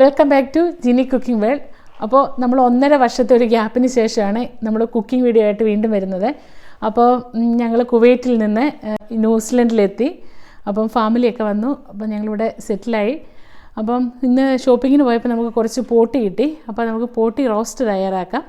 Welcome back to Jini cooking world അപ്പോൾ നമ്മൾ ഒന്നര വർഷത്തെ ഒരു ഗ്യാപ്പിന് ശേഷമാണ് നമ്മൾ കുക്കിംഗ് വീഡിയോ ആയിട്ട് വീണ്ടും വരുന്നത്. അപ്പോൾ ഞങ്ങൾ കുവൈറ്റിൽ നിന്ന് ന്യൂസിലൻഡിലെത്തി അപ്പം ഫാമിലിയൊക്കെ വന്നു. അപ്പം ഞങ്ങളിവിടെ സെറ്റിലായി അപ്പം ഇന്ന് ഷോപ്പിങ്ങിന് പോയപ്പോൾ നമുക്ക് കുറച്ച് പോട്ടി കിട്ടി. അപ്പോൾ നമുക്ക് പോട്ടി റോസ്റ്റ് തയ്യാറാക്കാം.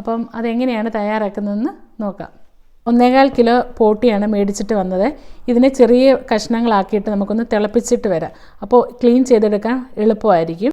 അപ്പം അതെങ്ങനെയാണ് തയ്യാറാക്കുന്നതെന്ന് നോക്കാം. ഒന്നേകാൽ കിലോ പോട്ടിയാണ് മേടിച്ചിട്ട് വന്നത്. ഇതിനെ ചെറിയ കഷ്ണങ്ങളാക്കിയിട്ട് നമുക്കൊന്ന് തിളപ്പിച്ചിട്ട് വരാം. അപ്പോൾ ക്ലീൻ ചെയ്തെടുക്കാൻ എളുപ്പമായിരിക്കും.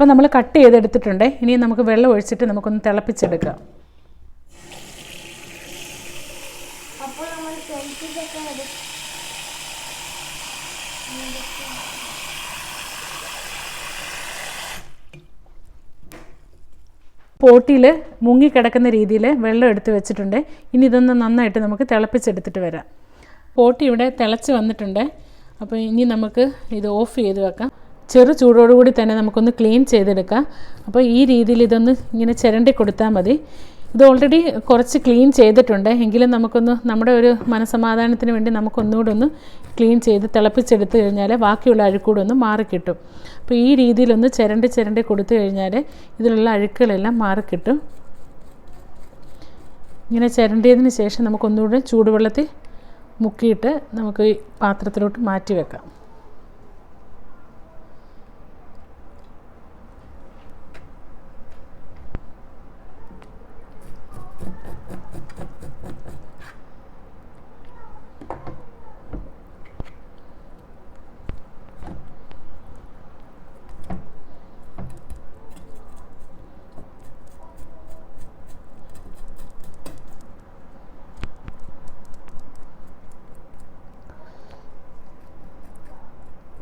അപ്പോൾ നമ്മൾ കട്ട് ചെയ്തെടുത്തിട്ടുണ്ട്. ഇനി നമുക്ക് വെള്ളം ഒഴിച്ചിട്ട് നമുക്കൊന്ന് തിളപ്പിച്ചെടുക്കാം. പോട്ടിയിൽ മുങ്ങിക്കിടക്കുന്ന രീതിയിൽ വെള്ളം എടുത്ത് വെച്ചിട്ടുണ്ട്. ഇനി ഇതൊന്ന് നന്നായിട്ട് നമുക്ക് തിളപ്പിച്ചെടുത്തിട്ട് വരാം. പോട്ടി ഇവിടെ തിളച്ച് വന്നിട്ടുണ്ട്. അപ്പോൾ ഇനി നമുക്ക് ഇത് ഓഫ് ചെയ്ത് വെക്കാം. ചെറു ചൂടോടുകൂടി തന്നെ നമുക്കൊന്ന് ക്ലീൻ ചെയ്തെടുക്കാം. അപ്പോൾ ഈ രീതിയിൽ ഇതൊന്ന് ഇങ്ങനെ ചിരണ്ടി കൊടുത്താൽ മതി. ഇത് ഓൾറെഡി കുറച്ച് ക്ലീൻ ചെയ്തിട്ടുണ്ട്. എങ്കിലും നമുക്കൊന്ന് നമ്മുടെ ഒരു മനസമാധാനത്തിന് വേണ്ടി നമുക്കൊന്നുകൂടെ ഒന്ന് ക്ലീൻ ചെയ്ത് തിളപ്പിച്ചെടുത്ത് കഴിഞ്ഞാൽ ബാക്കിയുള്ള അഴുക്കൂടെ ഒന്ന് മാറിക്കിട്ടും. അപ്പോൾ ഈ രീതിയിലൊന്ന് ചിരണ്ടി ചിരണ്ടി കൊടുത്തു കഴിഞ്ഞാൽ ഇതിലുള്ള അഴുക്കുകളെല്ലാം മാറിക്കിട്ടും. ഇങ്ങനെ ചിരണ്ടിയതിന് ശേഷം നമുക്കൊന്നുകൂടെ ചൂടുവെള്ളത്തിൽ മുക്കിയിട്ട് നമുക്ക് ഈ പാത്രത്തിലോട്ട് മാറ്റി വെക്കാം.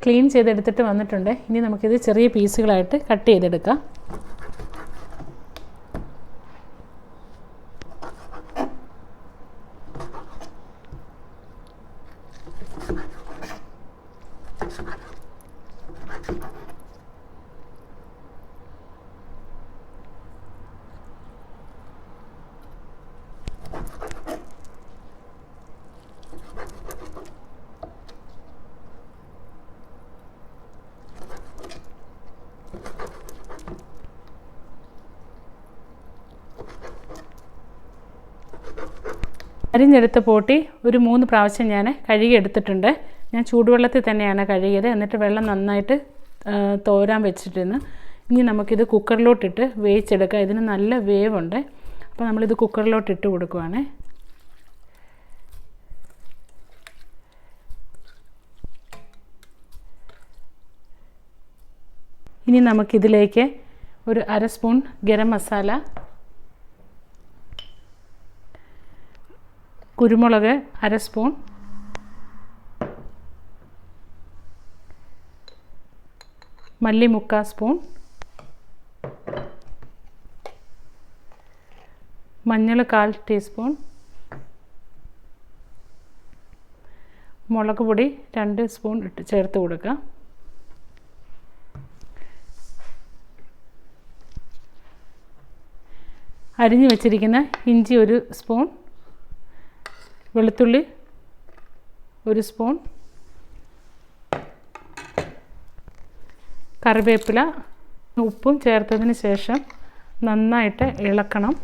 ക്ലീൻ ചെയ്തെടുത്തിട്ട് വന്നിട്ടുണ്ട്. ഇനി നമുക്കിത് ചെറിയ പീസുകളായിട്ട് കട്ട് ചെയ്തെടുക്കാം. അരിഞ്ഞെടുത്ത പോട്ടി ഒരു മൂന്ന് പ്രാവശ്യം ഞാൻ കഴുകിയെടുത്തിട്ടുണ്ട് ഞാൻ ചൂടുവെള്ളത്തിൽ തന്നെയാണ് കഴുകിയത്. എന്നിട്ട് വെള്ളം നന്നായിട്ട് തോരാൻ വെച്ചിട്ടിരുന്നു. ഇനി നമുക്കിത് കുക്കറിലോട്ടിട്ട് വേവിച്ചെടുക്കാം. ഇതിന് നല്ല വേവുണ്ട്. അപ്പോൾ നമ്മളിത് കുക്കറിലോട്ട് ഇട്ട് കൊടുക്കുവാണേ. ഇനി നമുക്കിതിലേക്ക് ഒരു അര സ്പൂൺ ഗരം മസാല കുരുമുളക് അര സ്പൂൺ. മല്ലി മുക്കാൽ സ്പൂൺ. മഞ്ഞൾ കാൽ ടീസ്പൂൺ. മുളക് പൊടി രണ്ട് സ്പൂൺ ഇട്ട് ചേർത്ത് കൊടുക്കുക. അരിഞ്ഞു വെച്ചിരിക്കുന്ന ഇഞ്ചി ഒരു സ്പൂൺ. വെളുത്തുള്ളി ഒരു സ്പൂൺ. കറിവേപ്പില ഉപ്പും ചേർത്തതിന് ശേഷം നന്നായിട്ട് ഇളക്കണം.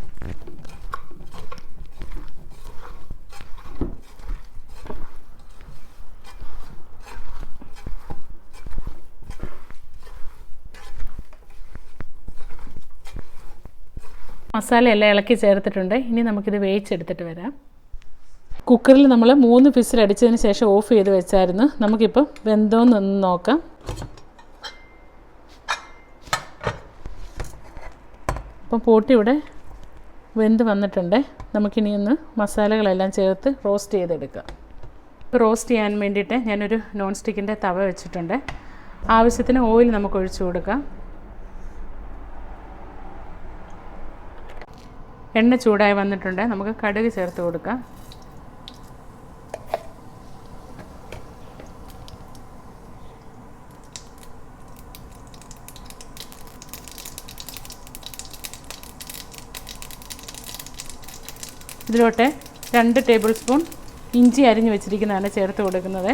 മസാലയെല്ലാം ഇളക്കി ചേർത്തിട്ടുണ്ട്. ഇനി നമുക്കിത് വേവിച്ചെടുത്തിട്ട് വരാം. കുക്കറിൽ നമ്മൾ മൂന്ന് വിസിൽ അടിച്ചതിന് ശേഷം ഓഫ് ചെയ്ത് വെച്ചായിരുന്നു. നമുക്കിപ്പോൾ വെന്തോന്നൊന്ന് നോക്കാം. അപ്പം പോട്ടി ഇവിടെ വെന്ത് വന്നിട്ടുണ്ട്. നമുക്കിനി ഒന്ന് മസാലകളെല്ലാം ചേർത്ത് റോസ്റ്റ് ചെയ്തെടുക്കാം. ഇപ്പോൾ റോസ്റ്റ് ചെയ്യാൻ വേണ്ടിയിട്ട് ഞാനൊരു നോൺ സ്റ്റിക്കിന്റെ തവ വെച്ചിട്ടുണ്ട്. ആവശ്യത്തിന് ഓയിൽ നമുക്ക് ഒഴിച്ചു കൊടുക്കാം. എണ്ണ ചൂടായി വന്നിട്ടുണ്ട്. നമുക്ക് കടുക് ചേർത്ത് കൊടുക്കാം. ഇതിലോട്ട് രണ്ട് ടേബിൾ സ്പൂൺ ഇഞ്ചി അരിഞ്ഞ് വെച്ചിരിക്കുന്നതാണ് ചേർത്ത് കൊടുക്കുന്നത്.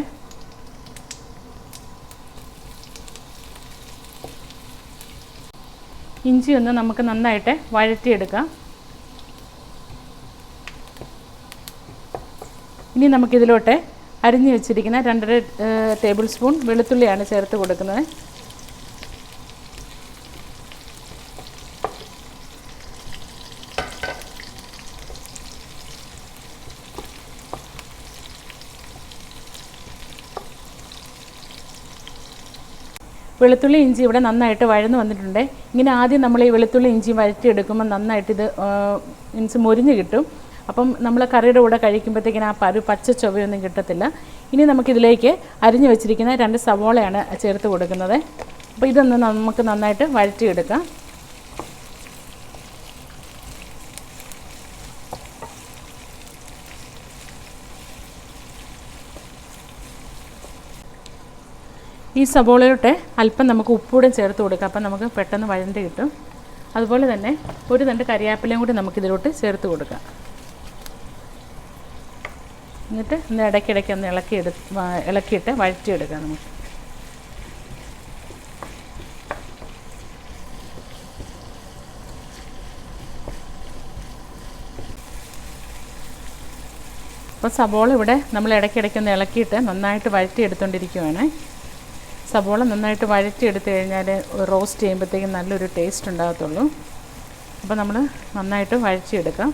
ഇഞ്ചി ഒന്ന് നമുക്ക് നന്നായിട്ട് വഴറ്റിയെടുക്കാം. ഇനി നമുക്കിതിലോട്ട് അരിഞ്ഞ് വെച്ചിരിക്കുന്ന രണ്ടര ടേബിൾ സ്പൂൺ വെളുത്തുള്ളിയാണ് ചേർത്ത് കൊടുക്കുന്നത്. വെളുത്തുള്ളി ഇഞ്ചി ഇവിടെ നന്നായിട്ട് വഴന്ന് വന്നിട്ടുണ്ട്. ഇങ്ങനെ ആദ്യം നമ്മൾ ഈ വെളുത്തുള്ളി ഇഞ്ചി വഴറ്റിയെടുക്കുമ്പോൾ നന്നായിട്ട് ഇത് മീൻസ് മൊരിഞ്ഞ് കിട്ടും. അപ്പം നമ്മൾ കറിയുടെ കൂടെ കഴിക്കുമ്പോഴത്തേക്കിന് ആ പരു പച്ച ചൊവ്വയൊന്നും കിട്ടത്തില്ല. ഇനി നമുക്കിതിലേക്ക് അരിഞ്ഞു വെച്ചിരിക്കുന്ന രണ്ട് സവോളയാണ് ചേർത്ത് കൊടുക്കുന്നത്. അപ്പോൾ ഇതൊന്ന് നമുക്ക് നന്നായിട്ട് വഴറ്റിയെടുക്കാം. ഈ സബോളയിലോട്ട് അല്പം നമുക്ക് ഉപ്പൂടെ ചേർത്ത് കൊടുക്കുക അപ്പം നമുക്ക് പെട്ടെന്ന് വഴണ്ട് കിട്ടും. അതുപോലെ തന്നെ ഒരു തണ്ട് കരിയാപ്പിലയും കൂടി നമുക്ക് ഇതിലോട്ട് ചേർത്ത് കൊടുക്കാം. എന്നിട്ട് ഒന്ന് ഇടയ്ക്കിടയ്ക്ക് ഒന്ന് ഇളക്കി എടു ഇളക്കിയിട്ട് വഴറ്റിയെടുക്കാം നമുക്ക്. അപ്പോൾ സബോള ഇവിടെ നമ്മൾ ഇടയ്ക്കിടയ്ക്ക് ഒന്ന് ഇളക്കിയിട്ട് നന്നായിട്ട് വഴറ്റിയെടുത്തുകൊണ്ടിരിക്കുവാണ് സബോള നന്നായിട്ട് വഴറ്റിയെടുത്ത് കഴിഞ്ഞാൽ റോസ്റ്റ് ചെയ്യുമ്പോഴത്തേക്കും നല്ലൊരു ടേസ്റ്റ് ഉണ്ടാകത്തുള്ളൂ. അപ്പോൾ നമ്മൾ നന്നായിട്ട് വഴറ്റിയെടുക്കാം.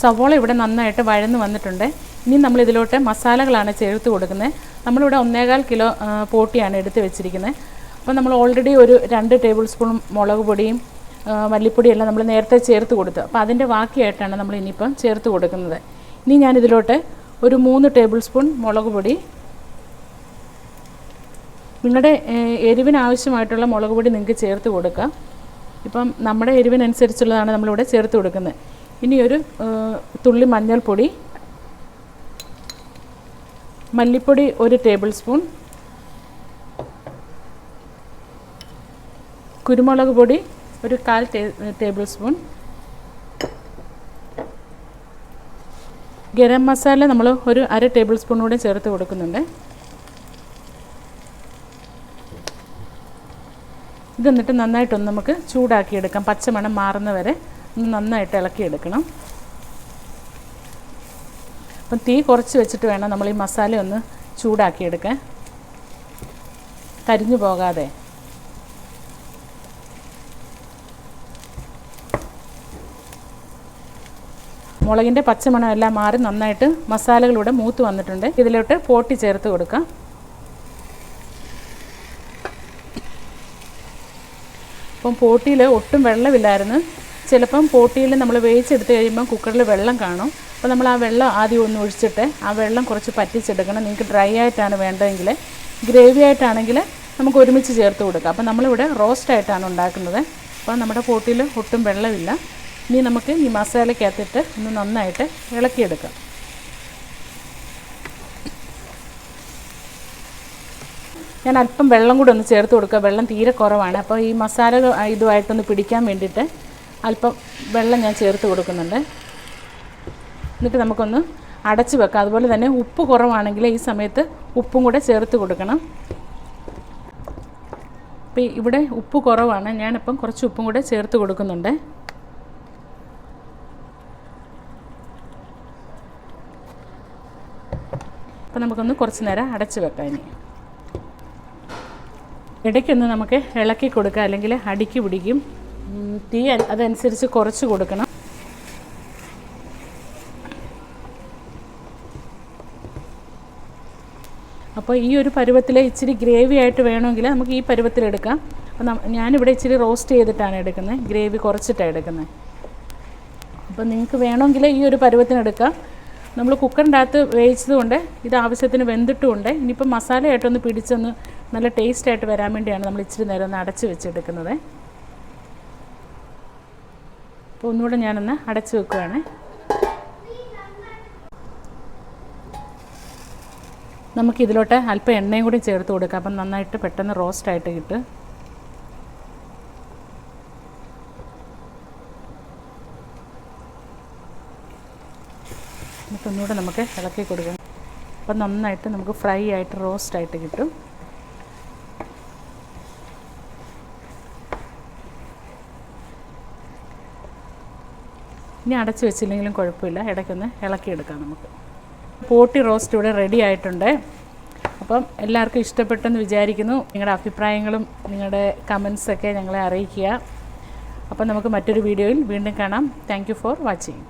സവോള ഇവിടെ നന്നായിട്ട് വഴന്ന് വന്നിട്ടുണ്ട്. ഇനി നമ്മൾ ഇതിലോട്ട് മസാലകളാണ് ചേർത്ത് കൊടുക്കുന്നത്. നമ്മളിവിടെ ഒന്നേകാൽ കിലോ പോട്ടിയാണ് എടുത്ത് വെച്ചിരിക്കുന്നത്. അപ്പോൾ നമ്മൾ ഓൾറെഡി ഒരു രണ്ട് ടേബിൾ സ്പൂൺ മുളക് പൊടിയും മല്ലിപ്പൊടിയെല്ലാം നമ്മൾ നേരത്തെ ചേർത്ത് കൊടുത്തു. അപ്പോൾ അതിന്റെ ബാക്കിയായിട്ടാണ് നമ്മൾ ഇനിയിപ്പം ചേർത്ത് കൊടുക്കുന്നത്. ഇനി ഞാനിതിലോട്ട് ഒരു മൂന്ന് ടേബിൾ സ്പൂൺ മുളക് പൊടി. നിങ്ങളുടെ എരിവിന് ആവശ്യമായിട്ടുള്ള മുളക് പൊടി നിങ്ങൾക്ക് ചേർത്ത് കൊടുക്കാം. ഇപ്പം നമ്മുടെ എരിവിനനുസരിച്ചുള്ളതാണ് നമ്മളിവിടെ ചേർത്ത് കൊടുക്കുന്നത്. ഇനി ഒരു തുള്ളി മഞ്ഞൾപ്പൊടി. മല്ലിപ്പൊടി ഒരു ടേബിൾ സ്പൂൺ കുരുമുളക് പൊടി ഒരു കാൽ ടേബിൾ സ്പൂൺ ഗരം മസാല നമ്മൾ ഒരു അര ടേബിൾ സ്പൂൺ ചേർത്ത് കൊടുക്കുന്നുണ്ട്. ഇത് എന്നിട്ട് നന്നായിട്ടൊന്ന് നമുക്ക് ചൂടാക്കിയെടുക്കാം. പച്ചമണം മാറുന്ന വരെ ഒന്ന് നന്നായിട്ട് ഇളക്കിയെടുക്കണം. അപ്പം തീ കുറച്ച് വെച്ചിട്ട് വേണം നമ്മൾ ഈ മസാല ഒന്ന് ചൂടാക്കിയെടുക്കാൻ. കരിഞ്ഞു പോകാതെ. മുളകിന്റെ പച്ചമണം എല്ലാം മാറി നന്നായിട്ട് മസാലകളിലൂടെ മൂത്ത് വന്നിട്ടുണ്ട്. ഇതിലോട്ട് പോട്ടി ചേർത്ത് കൊടുക്കാം. അപ്പം പോട്ടിയിൽ ഒട്ടും വെള്ളമില്ലായിരുന്നു. ചിലപ്പം പോട്ടിയിൽ നമ്മൾ വേവിച്ചെടുത്ത് കഴിയുമ്പം കുക്കറിൽ വെള്ളം കാണും. അപ്പോൾ നമ്മൾ ആ വെള്ളം ആദ്യം ഒന്ന് ഒഴിച്ചിട്ട് ആ വെള്ളം കുറച്ച് പറ്റിച്ചെടുക്കണം. നിങ്ങൾക്ക് ഡ്രൈ ആയിട്ടാണ് വേണ്ടതെങ്കിൽ ഗ്രേവി ആയിട്ടാണെങ്കിൽ നമുക്ക് ഒരുമിച്ച് ചേർത്ത് കൊടുക്കാം. അപ്പോൾ നമ്മളിവിടെ റോസ്റ്റ് ആയിട്ടാണ് ഉണ്ടാക്കുന്നത്. അപ്പോൾ നമ്മുടെ പോട്ടിയിൽ ഒട്ടും വെള്ളമില്ല. ഇനി നമുക്ക് ഈ മസാലയ്ക്കകത്തിട്ട് ഒന്ന് നന്നായിട്ട് ഇളക്കിയെടുക്കാം. ഞാൻ അല്പം വെള്ളം കൂടി ഒന്ന് ചേർത്ത് കൊടുക്കുക. വെള്ളം തീരെ കുറവാണ്. അപ്പോൾ ഈ മസാല ഇതുമായിട്ടൊന്ന് പിടിക്കാൻ വേണ്ടിയിട്ട് അല്പം വെള്ളം ഞാൻ ചേർത്ത് കൊടുക്കുന്നുണ്ട്. എന്നിട്ട് നമുക്കൊന്ന് അടച്ചു വെക്കാം. അതുപോലെ തന്നെ ഉപ്പ് കുറവാണെങ്കിൽ ഈ സമയത്ത് ഉപ്പും കൂടെ ചേർത്ത് കൊടുക്കണം. അപ്പോൾ ഇവിടെ ഉപ്പ് കുറവാണ്. ഞാനിപ്പം കുറച്ച് ഉപ്പും കൂടെ ചേർത്ത് കൊടുക്കുന്നുണ്ട്. അപ്പോൾ നമുക്കൊന്ന് കുറച്ച് നേരം അടച്ച് വെക്കാം ഇനി. ഇടയ്ക്കൊന്ന് നമുക്ക് ഇളക്കി കൊടുക്കുക അല്ലെങ്കിൽ അടിക്ക് പിടിക്കും. തീ അതനുസരിച്ച് കുറച്ച് കൊടുക്കണം. അപ്പോൾ ഈ ഒരു പരുവത്തിൽ ഇച്ചിരി ഗ്രേവി ആയിട്ട് വേണമെങ്കിൽ നമുക്ക് ഈ പരുവത്തിലെടുക്കാം അപ്പോൾ നം- ഞാനിവിടെ ഇച്ചിരി റോസ്റ്റ് ചെയ്തിട്ടാണ് എടുക്കുന്നത്. ഗ്രേവി കുറച്ചിട്ടാണ് എടുക്കുന്നത്. അപ്പോൾ നിങ്ങൾക്ക് വേണമെങ്കിൽ ഈ ഒരു പരുവത്തിനെടുക്കാം. നമ്മൾ കുക്കറിന്റെ അകത്ത് വേവിച്ചത് കൊണ്ട് ഇത് ആവശ്യത്തിന് വെന്തിട്ടുമുണ്ട്. ഇനിയിപ്പോൾ മസാലയായിട്ടൊന്ന് പിടിച്ചൊന്ന് നല്ല ടേസ്റ്റ് ആയിട്ട് വരാൻ വേണ്ടിയാണ് നമ്മൾ ഇച്ചിരി നേരം ഒന്ന് അടച്ച് വെച്ചെടുക്കുന്നത്. അപ്പോൾ ഒന്നുകൂടെ ഞാനൊന്ന് അടച്ച് വെക്കുകയാണ് നമുക്കിതിലോട്ട് അല്പം എണ്ണയും കൂടി ചേർത്ത് കൊടുക്കാം. അപ്പം നന്നായിട്ട് പെട്ടെന്ന് റോസ്റ്റായിട്ട് കിട്ടും. ഒന്നുകൂടെ നമുക്ക് ഇളക്കി കൊടുക്കാം. അപ്പം നന്നായിട്ട് നമുക്ക് ഫ്രൈ ആയിട്ട് റോസ്റ്റ് ആയിട്ട് കിട്ടും. ഇനി അടച്ചു വെച്ചില്ലെങ്കിലും കുഴപ്പമില്ല. ഇടയ്ക്കൊന്ന് ഇളക്കിയെടുക്കാം നമുക്ക്. പോട്ടി റോസ്റ്റ് ഇവിടെ റെഡി ആയിട്ടുണ്ട്. അപ്പം എല്ലാവർക്കും ഇഷ്ടപ്പെട്ടെന്ന് വിചാരിക്കുന്നു. നിങ്ങളുടെ അഭിപ്രായങ്ങളും നിങ്ങളുടെ കമൻസൊക്കെ ഞങ്ങളെ അറിയിക്കുക. അപ്പം നമുക്ക് മറ്റൊരു വീഡിയോയിൽ വീണ്ടും കാണാം. Thank for watching